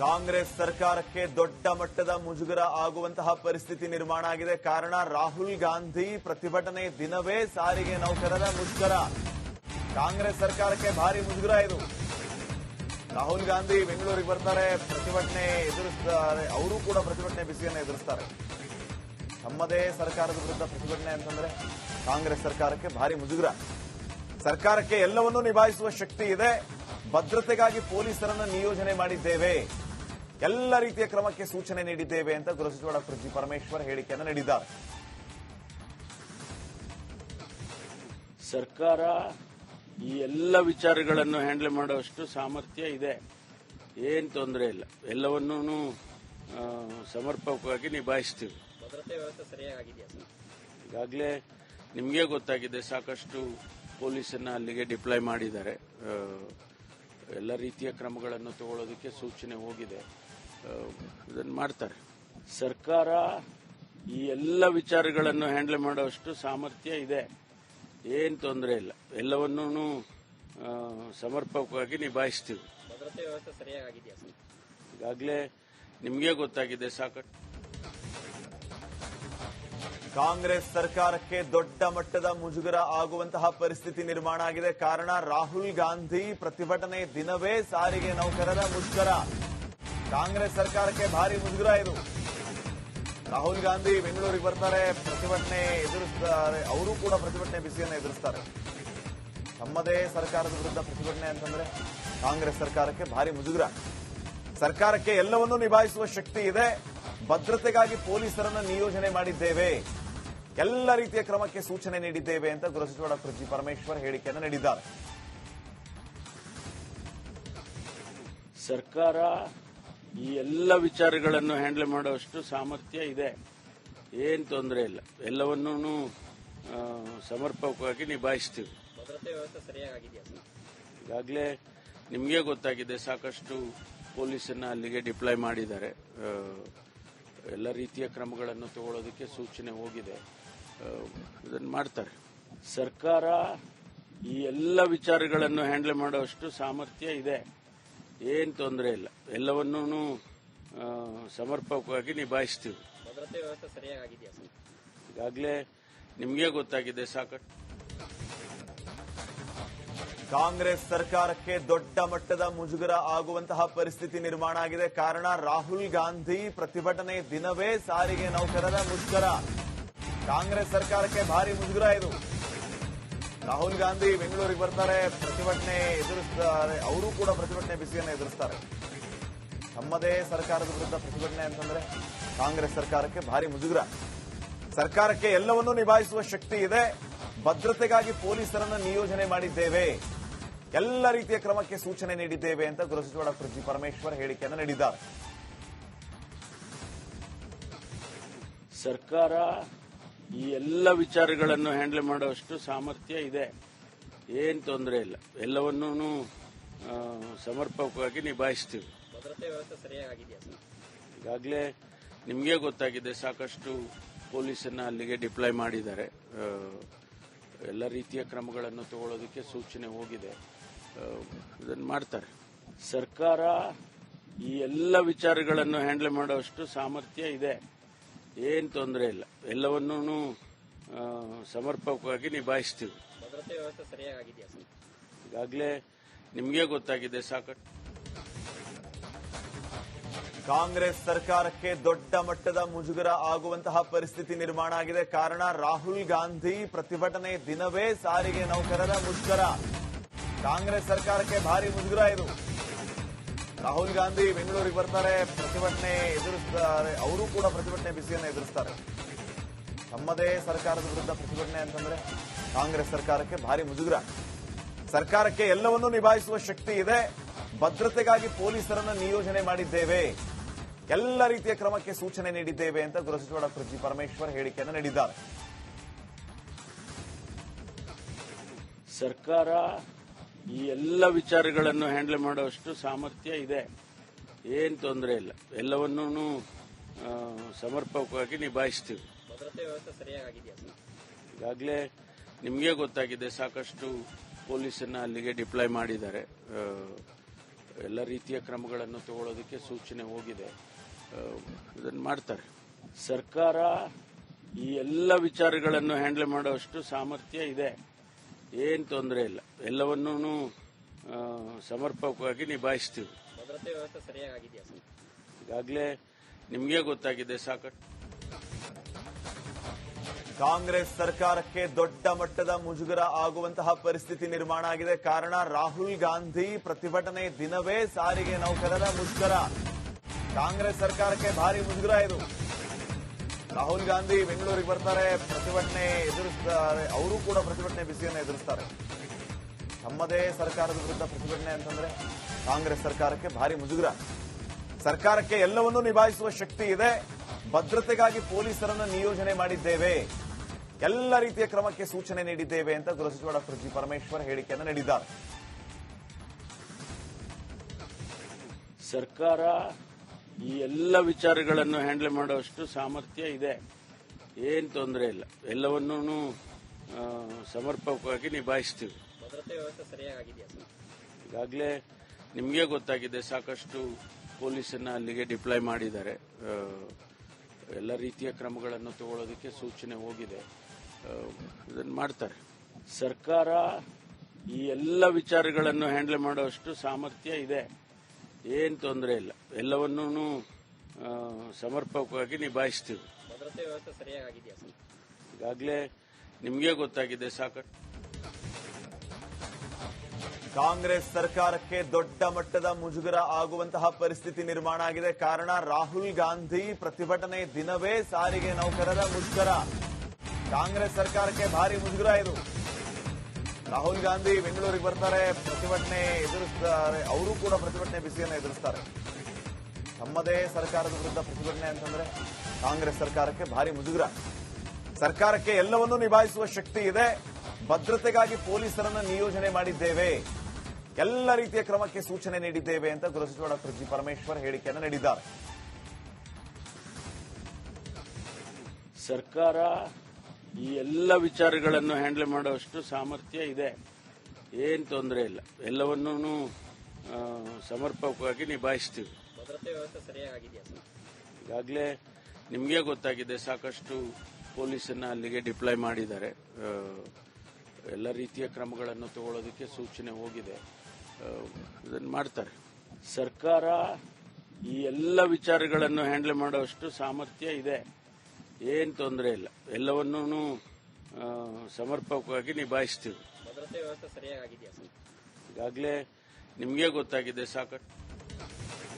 ಕಾಂಗ್ರೆಸ್ ಸರ್ಕಾರಕ್ಕೆ ದೊಡ್ಡ ಮಟ್ಟದ ಮುಜುಗರ ಆಗುವಂತಹ ಪರಿಸ್ಥಿತಿ ನಿರ್ಮಾಣ ಆಗಿದೆ. ಕಾರಣ, ರಾಹುಲ್ ಗಾಂಧಿ ಪ್ರತಿಭಟನೆ ದಿನವೇ ಸಾರಿಗೆ ನೌಕರರ ಮುಜುಗರ ಕಾಂಗ್ರೆಸ್ ಸರ್ಕಾರಕ್ಕೆ ಭಾರಿ ಮುಜುಗರ ಇದು. ರಾಹುಲ್ ಗಾಂಧಿ ಬೆಂಗಳೂರಿಗೆ ಬರ್ತಾರೆ, ಪ್ರತಿಭಟನೆ ಎದುರಿಸ್ತಾರೆ. ಅವರು ಕೂಡ ಪ್ರತಿಭಟನೆ ಬಿಸಿಯನ್ನು ಎದುರಿಸ್ತಾರೆ. ತಮ್ಮದೇ ಸರ್ಕಾರದ ವಿರುದ್ಧ ಪ್ರತಿಭಟನೆ ಅಂತಂದ್ರೆ ಕಾಂಗ್ರೆಸ್ ಸರ್ಕಾರಕ್ಕೆ ಭಾರಿ ಮುಜುಗರ. ಸರ್ಕಾರಕ್ಕೆ ಎಲ್ಲವನ್ನೂ ನಿಭಾಯಿಸುವ ಶಕ್ತಿ ಇದೆ. ಭದ್ರತೆಗಾಗಿ ಪೊಲೀಸರನ್ನು ನಿಯೋಜನೆ ಮಾಡಿದ್ದೇವೆ. ಎಲ್ಲ ರೀತಿಯ ಕ್ರಮಕ್ಕೆ ಸೂಚನೆ ನೀಡಿದ್ದೇವೆ ಅಂತ ಗೃಹ ಸಚಿವ ಡಾಕ್ಟರ್ ಜಿ ಪರಮೇಶ್ವರ್ ಹೇಳಿಕೆಯನ್ನು ನೀಡಿದ್ದಾರೆ. ಸರ್ಕಾರ ಈ ಎಲ್ಲ ವಿಚಾರಗಳನ್ನು ಹ್ಯಾಂಡಲ್ ಮಾಡುವಷ್ಟು ಸಾಮರ್ಥ್ಯ ಇದೆ. ಏನ್ ತೊಂದರೆ ಇಲ್ಲ. ಎಲ್ಲವನ್ನೂ ಸಮರ್ಪಕವಾಗಿ ನಿಭಾಯಿಸ್ತೀವಿ. ಈಗಾಗಲೇ ನಿಮಗೆ ಗೊತ್ತಾಗಿದೆ ಸಾಕಷ್ಟು ಪೊಲೀಸನ್ನ ಅಲ್ಲಿಗೆ ಡಿಪ್ಲಾಯ್ ಮಾಡಿದ್ದಾರೆ. ಎಲ್ಲ ರೀತಿಯ ಕ್ರಮಗಳನ್ನು ತಗೊಳ್ಳೋದಕ್ಕೆ ಸೂಚನೆ ಹೋಗಿದೆ. ಇದನ್ನು ಮಾಡ್ತಾರೆ. ಸರ್ಕಾರ ಈ ಎಲ್ಲ ವಿಚಾರಗಳನ್ನು ಹ್ಯಾಂಡಲ್ ಮಾಡುವಷ್ಟು ಸಾಮರ್ಥ್ಯ ಇದೆ. ಏನು ತೊಂದರೆ ಇಲ್ಲ. ಎಲ್ಲವನ್ನೂ ಸಮರ್ಪಕವಾಗಿ ನಿಭಾಯಿಸ್ತೀವಿ. ಈಗಾಗಲೇ ನಿಮಗೆ ಗೊತ್ತಾಗಿದೆ ಸಾಕಷ್ಟು. ಕಾಂಗ್ರೆಸ್ ಸರ್ಕಾರಕ್ಕೆ ದೊಡ್ಡ ಮಟ್ಟದ ಮುಜುಗರ ಆಗುವಂತಹ ಪರಿಸ್ಥಿತಿ ನಿರ್ಮಾಣ ಆಗಿದೆ. ಕಾರಣ, ರಾಹುಲ್ ಗಾಂಧಿ ಪ್ರತಿಭಟನೆ ದಿನವೇ ಸಾರಿಗೆ ನೌಕರರ ಮುಜುಗರ. ಕಾಂಗ್ರೆಸ್ ಸರ್ಕಾರಕ್ಕೆ ಭಾರಿ ಮುಜುಗರ ಇದು. ರಾಹುಲ್ ಗಾಂಧಿ ಬೆಂಗಳೂರಿಗೆ ಬರ್ತಾರೆ, ಪ್ರತಿಭಟನೆ ಎದುರಿಸ್ತಾರೆ. ಅವರು ಕೂಡ ಪ್ರತಿಭಟನೆ ಬಿಸಿಯನ್ನು ಎದುರಿಸ್ತಾರೆ. ತಮ್ಮದೇ ಸರ್ಕಾರದ ವಿರುದ್ಧ ಪ್ರತಿಭಟನೆ ಅಂತಂದ್ರೆ ಕಾಂಗ್ರೆಸ್ ಸರ್ಕಾರಕ್ಕೆ ಭಾರಿ ಮುಜುಗರ. ಸರ್ಕಾರಕ್ಕೆ ಎಲ್ಲವನ್ನೂ ನಿಭಾಯಿಸುವ ಶಕ್ತಿ ಇದೆ. ಭದ್ರತೆಗಾಗಿ ಪೊಲೀಸರನ್ನು ನಿಯೋಜನೆ ಮಾಡಿದ್ದೇವೆ. ಎಲ್ಲ ರೀತಿಯ ಕ್ರಮಕ್ಕೆ ಸೂಚನೆ ನೀಡಿದ್ದೇವೆ ಅಂತ ಗೃಹ ಸಚಿವ ಡಾಕ್ಟರ್ ಜಿ ಪರಮೇಶ್ವರ್ ಹೇಳಿಕೆಯನ್ನು ನೀಡಿದ್ದಾರೆ. ಸರ್ಕಾರ ಈ ಎಲ್ಲ ವಿಚಾರಗಳನ್ನು ಹ್ಯಾಂಡಲ್ ಮಾಡುವಷ್ಟು ಸಾಮರ್ಥ್ಯ ಇದೆ. ಏನ್ ತೊಂದರೆ ಇಲ್ಲ. ಎಲ್ಲವನ್ನೂ ಸಮರ್ಪಕವಾಗಿ ನಿಭಾಯಿಸ್ತೀವಿ. ಈಗಾಗಲೇ ನಿಮಗೆ ಗೊತ್ತಾಗಿದೆ ಸಾಕಷ್ಟು ಪೊಲೀಸನ್ನ ಅಲ್ಲಿಗೆ ಡಿಪ್ಲಾಯ್ ಮಾಡಿದ್ದಾರೆ. ಎಲ್ಲ ರೀತಿಯ ಕ್ರಮಗಳನ್ನು ತಗೊಳ್ಳೋದಕ್ಕೆ ಸೂಚನೆ ಹೋಗಿದೆ. ಇದನ್ನು ಮಾಡ್ತಾರೆ. ಸರ್ಕಾರ ಈ ಎಲ್ಲ ವಿಚಾರಗಳನ್ನು ಹ್ಯಾಂಡಲ್ ಮಾಡುವಷ್ಟು ಸಾಮರ್ಥ್ಯ ಇದೆ. ಏನು ತೊಂದರೆ ಇಲ್ಲ. ಎಲ್ಲವನ್ನೂ ಸಮರ್ಪಕವಾಗಿ ನಿಭಾಯಿಸ್ತೀವಿ. ಭದ್ರತೆ ವ್ಯವಸ್ಥೆ ಸರಿಯಾಗಿದೆಯಾ ಸರ್? ಈಗಾಗಲೇ ನಿಮಗೆ ಗೊತ್ತಾಗಿದೆ ಸಾಕಷ್ಟು. ಕಾಂಗ್ರೆಸ್ ಸರ್ಕಾರಕ್ಕೆ ದೊಡ್ಡ ಮಟ್ಟದ ಮುಜುಗರ ಆಗುವಂತಹ ಪರಿಸ್ಥಿತಿ ನಿರ್ಮಾಣ ಆಗಿದೆ. ಕಾರಣ ರಾಹುಲ್ ಗಾಂಧಿ ಪ್ರತಿಭಟನೆ ದಿನವೇ ಸಾರಿಗೆ ನೌಕರರ ಮುಷ್ಕರ. ಕಾಂಗ್ರೆಸ್ ಸರ್ಕಾರಕ್ಕೆ ಭಾರಿ ಮುಜುಗರ ಇದು. ರಾಹುಲ್ ಗಾಂಧಿ ಬೆಂಗಳೂರಿಗೆ ಬರ್ತಾರೆ, ಪ್ರತಿಭಟನೆ ಎದುರಿಸ್ತಾರೆ, ಅವರು ಕೂಡ ಪ್ರತಿಭಟನೆ ಬಿಸಿಯನ್ನು ಎದುರಿಸ್ತಾರೆ. ತಮ್ಮದೇ ಸರ್ಕಾರದ ವಿರುದ್ಧ ಪ್ರತಿಭಟನೆ ಅಂತಂದ್ರೆ ಕಾಂಗ್ರೆಸ್ ಸರ್ಕಾರಕ್ಕೆ ಭಾರಿ ಮುಜುಗರ. ಸರ್ಕಾರಕ್ಕೆ ಎಲ್ಲವನ್ನೂ ನಿಭಾಯಿಸುವ ಶಕ್ತಿ ಇದೆ. ಭದ್ರತೆಗಾಗಿ ಪೊಲೀಸರನ್ನು ನಿಯೋಜನೆ ಮಾಡಿದ್ದೇವೆ. ಎಲ್ಲ ರೀತಿಯ ಕ್ರಮಕ್ಕೆ ಸೂಚನೆ ನೀಡಿದ್ದೇವೆ ಅಂತ ಗೃಹ ಸಚಿವ ಡಾಕ್ಟರ್ ಜಿ ಪರಮೇಶ್ವರ್ ಹೇಳಿಕೆಯನ್ನು ನೀಡಿದ್ದಾರೆ. ಸರ್ಕಾರ ಈ ಎಲ್ಲ ವಿಚಾರಗಳನ್ನು ಹ್ಯಾಂಡಲ್ ಮಾಡುವಷ್ಟು ಸಾಮರ್ಥ್ಯ ಇದೆ. ಏನ್ ತೊಂದರೆ ಇಲ್ಲ. ಎಲ್ಲವನ್ನೂ ಸಮರ್ಪಕವಾಗಿ ನಿಭಾಯಿಸ್ತೀವಿ. ಈಗಾಗಲೇ ನಿಮಗೆ ಗೊತ್ತಾಗಿದೆ ಸಾಕಷ್ಟು ಪೊಲೀಸನ್ನು ಅಲ್ಲಿಗೆ ಡಿಪ್ಲಾಯ್ ಮಾಡಿದ್ದಾರೆ. ಎಲ್ಲ ರೀತಿಯ ಕ್ರಮಗಳನ್ನು ತಗೊಳ್ಳೋದಕ್ಕೆ ಸೂಚನೆ ಹೋಗಿದೆ. ಇದನ್ನು ಮಾಡ್ತಾರೆ. ಸರ್ಕಾರ ಈ ಎಲ್ಲ ವಿಚಾರಗಳನ್ನು ಹ್ಯಾಂಡಲ್ ಮಾಡುವಷ್ಟು ಸಾಮರ್ಥ್ಯ ಇದೆ. ಏನ್ ತೊಂದರೆ ಇಲ್ಲ. ಎಲ್ಲವನ್ನೂ ಸಮರ್ಪಕವಾಗಿ ನಿಭಾಯಿಸ್ತೀವಿ. ಭದ್ರತೆ ವ್ಯವಸ್ಥೆ ಸರಿಯಾಗಿದೆಯಾ ಸರ್? ಈಗಾಗಲೇ ನಿಮಗೆ ಗೊತ್ತಾಗಿದೆ ಸಾಕಷ್ಟು. ಕಾಂಗ್ರೆಸ್ ಸರ್ಕಾರಕ್ಕೆ ದೊಡ್ಡ ಮಟ್ಟದ ಮುಜುಗರ ಆಗುವಂತಹ ಪರಿಸ್ಥಿತಿ ನಿರ್ಮಾಣ ಆಗಿದೆ. ಕಾರಣ ರಾಹುಲ್ ಗಾಂಧಿ ಪ್ರತಿಭಟನೆ ದಿನವೇ ಸಾರಿಗೆ ನೌಕರರ ಮುಜುಗರ ಕಾಂಗ್ರೆಸ್ ಸರ್ಕಾರಕ್ಕೆ ಭಾರಿ ಮುಜುಗರ ಇದು. ರಾಹುಲ್ ಗಾಂಧಿ ಬೆಂಗಳೂರಿಗೆ ಬರ್ತಾರೆ, ಪ್ರತಿಭಟನೆ ಎದುರಿಸ್ತಾರೆ, ಅವರು ಕೂಡ ಪ್ರತಿಭಟನೆ ಬಿಸಿಯನ್ನು ಎದುರಿಸ್ತಾರೆ. ತಮ್ಮದೇ ಸರ್ಕಾರದ ವಿರುದ್ಧ ಪ್ರತಿಭಟನೆ ಅಂತಂದ್ರೆ ಕಾಂಗ್ರೆಸ್ ಸರ್ಕಾರಕ್ಕೆ ಭಾರಿ ಮುಜುಗರ. ಸರ್ಕಾರಕ್ಕೆ ಎಲ್ಲವನ್ನೂ ನಿಭಾಯಿಸುವ ಶಕ್ತಿ ಇದೆ. ಭದ್ರತೆಗಾಗಿ ಪೊಲೀಸರನ್ನು ನಿಯೋಜನೆ ಮಾಡಿದ್ದೇವೆ. ಎಲ್ಲ ರೀತಿಯ ಕ್ರಮಕ್ಕೆ ಸೂಚನೆ ನೀಡಿದ್ದೇವೆ ಅಂತ ಗೃಹ ಸಚಿವ ಡಾಕ್ಟರ್ ಜಿ ಪರಮೇಶ್ವರ್ ಹೇಳಿಕೆಯನ್ನು ನೀಡಿದ್ದಾರೆ. ಸರ್ಕಾರ ಈ ಎಲ್ಲ ವಿಚಾರಗಳನ್ನು ಹ್ಯಾಂಡಲ್ ಮಾಡುವಷ್ಟು ಸಾಮರ್ಥ್ಯ ಇದೆ. ಏನ್ ತೊಂದರೆ ಇಲ್ಲ. ಎಲ್ಲವನ್ನೂ ಸಮರ್ಪಕವಾಗಿ ನಿಭಾಯಿಸ್ತೀವಿ. ಈಗಾಗಲೇ ನಿಮಗೆ ಗೊತ್ತಾಗಿದೆ ಸಾಕಷ್ಟು ಪೊಲೀಸನ್ನ ಅಲ್ಲಿಗೆ ಡಿಪ್ಲಾಯ್ ಮಾಡಿದ್ದಾರೆ. ಎಲ್ಲ ರೀತಿಯ ಕ್ರಮಗಳನ್ನು ತಗೊಳ್ಳೋದಕ್ಕೆ ಸೂಚನೆ ಹೋಗಿದೆ. ಇದನ್ನು ಮಾಡ್ತಾರೆ. ಸರ್ಕಾರ ಈ ಎಲ್ಲ ವಿಚಾರಗಳನ್ನು ಹ್ಯಾಂಡಲ್ ಮಾಡುವಷ್ಟು ಸಾಮರ್ಥ್ಯ ಇದೆ. ಏನು ತೊಂದರೆ ಇಲ್ಲ. ಎಲ್ಲವನ್ನೂ ಸಮರ್ಪಕವಾಗಿ ನಿಭಾಯಿಸ್ತೀವಿ. ಭದ್ರತೆ ವ್ಯವಸ್ಥೆ ಸರಿಯಾಗಿದೆಯಾ ಸರ್? ಈಗಾಗಲೇ ನಿಮಗೆ ಗೊತ್ತಾಗಿದೆ ಸಾಕಷ್ಟು. ಕಾಂಗ್ರೆಸ್ ಸರ್ಕಾರಕ್ಕೆ ದೊಡ್ಡ ಮಟ್ಟದ ಮುಜುಗರ ಆಗುವಂತಹ ಪರಿಸ್ಥಿತಿ ನಿರ್ಮಾಣ ಆಗಿದೆ. ಕಾರಣ ರಾಹುಲ್ ಗಾಂಧಿ ಪ್ರತಿಭಟನೆ ದಿನವೇ ಸಾರಿಗೆ ನೌಕರರ ಮುಜುಗರ ಕಾಂಗ್ರೆಸ್ ಸರ್ಕಾರಕ್ಕೆ ಭಾರಿ ಮುಜುಗರ ಇದು. ರಾಹುಲ್ ಗಾಂಧಿ ಬೆಂಗಳೂರಿಗೆ ಬರ್ತಾರೆ, ಪ್ರತಿಭಟನೆ ಎದುರಿಸ್ತಾರೆ, ಅವರು ಕೂಡ ಪ್ರತಿಭಟನೆ ಬಿಸಿಯನ್ನು ಎದುರಿಸ್ತಾರೆ. ತಮ್ಮದೇ ಸರ್ಕಾರದ ವಿರುದ್ಧ ಪ್ರತಿಭಟನೆ ಅಂತಂದ್ರೆ ಕಾಂಗ್ರೆಸ್ ಸರ್ಕಾರಕ್ಕೆ ಭಾರಿ ಮುಜುಗರ. ಸರ್ಕಾರಕ್ಕೆ ಎಲ್ಲವನ್ನೂ ನಿಭಾಯಿಸುವ ಶಕ್ತಿ ಇದೆ. ಭದ್ರತೆಗಾಗಿ ಪೊಲೀಸರನ್ನು ನಿಯೋಜನೆ ಮಾಡಿದ್ದೇವೆ. ಎಲ್ಲ ರೀತಿಯ ಕ್ರಮಕ್ಕೆ ಸೂಚನೆ ನೀಡಿದ್ದೇವೆ ಅಂತ ಗೃಹ ಸಚಿವ ಡಾಕ್ಟರ್ ಜಿ ಪರಮೇಶ್ವರ್ ಹೇಳಿಕೆಯನ್ನು ನೀಡಿದ್ದಾರೆ. ಸರ್ಕಾರ ಈ ಎಲ್ಲ ವಿಚಾರಗಳನ್ನು ಹ್ಯಾಂಡಲ್ ಮಾಡುವಷ್ಟು ಸಾಮರ್ಥ್ಯ ಇದೆ. ಏನು ತೊಂದರೆ ಇಲ್ಲ. ಎಲ್ಲವನ್ನೂ ಸಮರ್ಪಕವಾಗಿ ನಿಭಾಯಿಸ್ತೀವಿ. ಈಗಾಗಲೇ ನಿಮಗೆ ಗೊತ್ತಾಗಿದೆ ಸಾಕಷ್ಟು ಪೊಲೀಸನ್ನ ಅಲ್ಲಿಗೆ ಡಿಪ್ಲಾಯ್ ಮಾಡಿದ್ದಾರೆ. ಎಲ್ಲ ರೀತಿಯ ಕ್ರಮಗಳನ್ನು ತಗೊಳ್ಳೋದಕ್ಕೆ ಸೂಚನೆ ಹೋಗಿದೆ. ಇದನ್ನು ಮಾಡ್ತಾರೆ. ಸರ್ಕಾರ ಈ ಎಲ್ಲ ವಿಚಾರಗಳನ್ನು ಹ್ಯಾಂಡಲ್ ಮಾಡುವಷ್ಟು ಸಾಮರ್ಥ್ಯ ಇದೆ. ಏನು ತೊಂದರೆ ಇಲ್ಲ. ಎಲ್ಲವನ್ನೂ ಸಮರ್ಪಕವಾಗಿ ನಿಭಾಯಿಸ್ತೀವಿ. ಈಗಾಗಲೇ ನಿಮಗೆ ಗೊತ್ತಾಗಿದೆ ಸಾಕಷ್ಟು. ಕಾಂಗ್ರೆಸ್ ಸರ್ಕಾರಕ್ಕೆ ದೊಡ್ಡ ಮಟ್ಟದ ಮುಜುಗರ ಆಗುವಂತಹ ಪರಿಸ್ಥಿತಿ ನಿರ್ಮಾಣ ಆಗಿದೆ. ಕಾರಣ ರಾಹುಲ್ ಗಾಂಧಿ ಪ್ರತಿಭಟನೆ ದಿನವೇ ಸಾರಿಗೆ ನೌಕರರ ಮುಜುಗರ ಕಾಂಗ್ರೆಸ್ ಸರ್ಕಾರಕ್ಕೆ ಭಾರಿ ಮುಜುಗರ ಇದು. ರಾಹುಲ್ ಗಾಂಧಿ ಬೆಂಗಳೂರಿಗೆ ಬರ್ತಾರೆ, ಪ್ರತಿಭಟನೆ ಎದುರಿಸ್ತಾರೆ, ಅವರು ಕೂಡ ಪ್ರತಿಭಟನೆ ಬಿಸಿಯನ್ನು ಎದುರಿಸ್ತಾರೆ. ತಮ್ಮದೇ ಸರ್ಕಾರದ ವಿರುದ್ಧ ಪ್ರತಿಭಟನೆ ಅಂತಂದ್ರೆ ಕಾಂಗ್ರೆಸ್ ಸರ್ಕಾರಕ್ಕೆ ಭಾರಿ ಮುಜುಗರ. ಸರ್ಕಾರಕ್ಕೆ ಎಲ್ಲವನ್ನೂ ನಿಭಾಯಿಸುವ ಶಕ್ತಿ ಇದೆ. ಭದ್ರತೆಗಾಗಿ ಪೊಲೀಸರನ್ನು ನಿಯೋಜನೆ ಮಾಡಿದ್ದೇವೆ. ಎಲ್ಲ ರೀತಿಯ ಕ್ರಮಕ್ಕೆ ಸೂಚನೆ ನೀಡಿದ್ದೇವೆ ಅಂತ ಗೃಹ ಸಚಿವ ಡಾಕ್ಟರ್ ಜಿ ಪರಮೇಶ್ವರ್ ಹೇಳಿಕೆಯನ್ನು ನೀಡಿದ್ದಾರೆ. ಸರ್ಕಾರ ಈ ಎಲ್ಲ ವಿಚಾರಗಳನ್ನು ಹ್ಯಾಂಡಲ್ ಮಾಡುವಷ್ಟು ಸಾಮರ್ಥ್ಯ ಇದೆ. ಏನು ತೊಂದರೆ ಇಲ್ಲ. ಎಲ್ಲವನ್ನೂ ಸಮರ್ಪಕವಾಗಿ ನಿಭಾಯಿಸ್ತೀವಿ. ಈಗಾಗಲೇ ನಿಮಗೆ ಗೊತ್ತಾಗಿದೆ ಸಾಕಷ್ಟು ಪೊಲೀಸನ್ನ ಅಲ್ಲಿಗೆ ಡಿಪ್ಲಾಯ್ ಮಾಡಿದ್ದಾರೆ. ಎಲ್ಲ ರೀತಿಯ ಕ್ರಮಗಳನ್ನು ತಗೊಳ್ಳೋದಕ್ಕೆ ಸೂಚನೆ ಹೋಗಿದೆ. ಇದನ್ನು ಮಾಡ್ತಾರೆ. ಸರ್ಕಾರ ಈ ಎಲ್ಲ ವಿಚಾರಗಳನ್ನು ಹ್ಯಾಂಡಲ್ ಮಾಡುವಷ್ಟು ಸಾಮರ್ಥ್ಯ ಇದೆ. ಏನು ತೊಂದರೆ ಇಲ್ಲ. ಎಲ್ಲವನ್ನೂ ಸಮರ್ಪಕವಾಗಿ ನಿಭಾಯಿಸ್ತೀವಿ. ಈಗಾಗಲೇ ನಿಮಗೆ ಗೊತ್ತಾಗಿದೆ ಸಾಕಷ್ಟು.